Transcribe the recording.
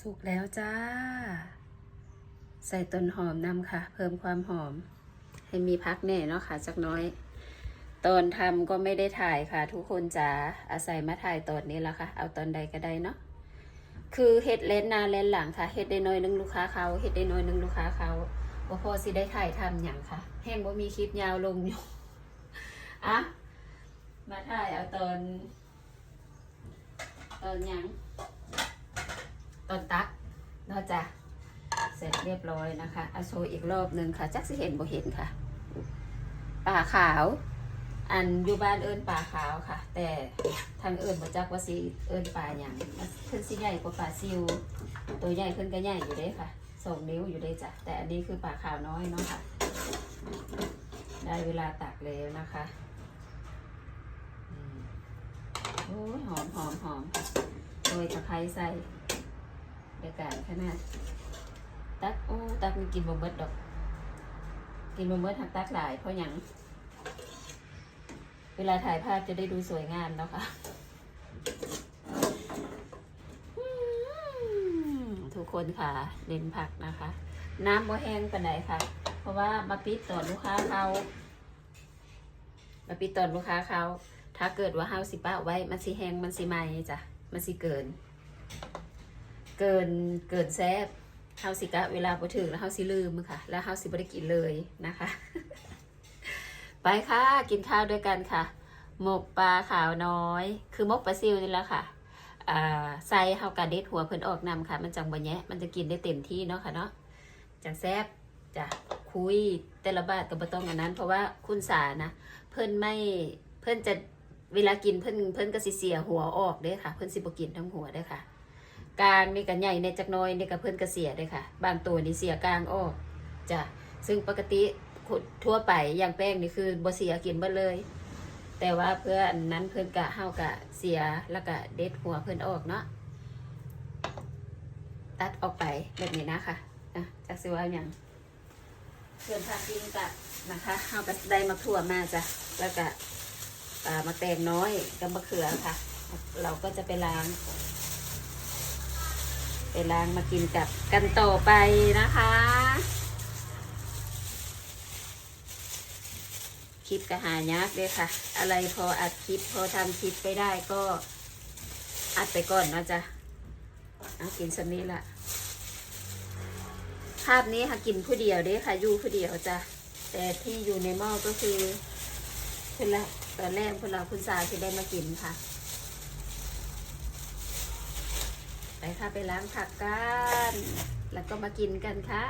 สุกแล้วจ้า ใส่ต้นหอมนำค่ะ เพิ่มความหอม ให้มีพักแน่เนาะค่ะจักน้อย ตอนทำก็ไม่ได้ถ่ายค่ะ ทุกคนจ๋าอาศัยมาถ่ายตอนนี้ละค่ะ เอาตอนใดก็ได้เนาะคือเฮ็ดเลนหนาเลนหลังค่ะเฮ็ดได้น้อยหนึงลูกค้าเขาเฮ็ดได้น้อยหนึงลูกค้าเขาบ่พอสิได้ถ่ายทำอย่างค่ะแห้งบ่มีคลิปยาวลงอยู่อะมาถ่ายเอาตอนตอนหยัง ตอนตักเนอกจากเสร็จเรียบร้อยนะคะเอาโชว์อีกรอบหนึ่งค่ะ จักสิเห็นบ่เห็นค่ะป่าขาว อันอยู่บ้านเอิญป่าขาวค่ะ แต่ทางเอิญบ่จักว่าสิเอิญป่าหยังมันเพิ่นสิใหญ่กว่าป่าซิว ตัวใหญ่เพิ่นก็ใหญ่อยู่เด้ค่ะสองนิ้วอยู่เด้จ้ะแต่อันนี้คือป่าขาวน้อยเนาะค่ะ ได้เวลาตักแล้วนะคะโอ้ยหอมหอมหอมโรยตะไคร้ใส่ เดี๋ยวกันขนาดตักโอ้ตักมันกินบ่เบิดดอก กินบ่เบิดหักตักหลายเพราะยังเวลาถ่ายภาพจะได้ดูสวยงามเนาะค่ะทุกคนค่ะเน้นผักนะคะ น้ำบ่แห้งปานใดค่ะ เพราะว่ามาปิดตอนลูกค้าเขามาปิดตอนลูกค้าเขา ถ้าเกิดว่าเฮาสิป้าไว้ มันสิแห้งมันสิไหมจ้ะ มันสิเกิน เกินเกินแซบเฮาสิกะเวลาบ่ถึงแล้วเฮาสิลืมค่ะ แล้วเฮาสิบ่ได้กินเลยนะคะ ไปค่ะกินข้าวด้วยกันค่ะ หมกปลาขาวน้อย คือหมกปลาซิวนี่แหละค่ะใส่เฮากะเด็ดหัวเพิ่นออกนำค่ะ มันจังบ่แยะมันจะกินได้เต็มที่เนาะค่ะเนาะจังแซบจ้ะคุยแต่ละบาทก็บ่ต้องอันนั้น เพราะว่าคุณสานะเพิ่นไม่เพิ่นจะเวลากินเพิ่นเพิ่นก็สิเสียหัวออกเด้ค่ะ เพิ่นสิบ่กินทั้งหัวเด้ค่ะ กลางนี่ก็ใหญ่ในจักน้อยนี่ก็เพิ่นก็เสียเด้อค่ะ บางตัวนี่เสียกลางออกจ้ะซึ่งปกติทั่วไปอย่างแป้งนี่คือบ่เสียกินเบิดเลย แต่ว่าเพื่อนนั้นเพิ่นกะเฮากะเสียแล้วก็เด็ดหัวเพิ่นออกเนาะตัดออกไปแบบนี้นะคะอะจักสิว่าหยังส่วนผักกินกะนะคะเฮาก็ได้มะถั่วมาจ้ะแล้วก็อ่ามะแตงน้อยกับมะเขือค่ะ เราก็จะไปล้าง ล้างมากินกับกันต่อไปนะคะ คลิปก็หายากเลยค่ะ อะไรพออัดคลิปพอทำคลิปไปได้ก็อัดไปก่อนนะจ๊ะเอากินสักนี้ละภาพนี้ค่ะกินผู้เดียวเด้ค่ะอยู่ผู้เดียวจ้ะแต่ที่อยู่ในหม้อก็คือเพื่อนละตอนแรกเพื่อนเราคุณสาที่ได้มากินค่ะ ไป ค่ะไปล้างผักกัน แล้วก็มากินกันค่ะ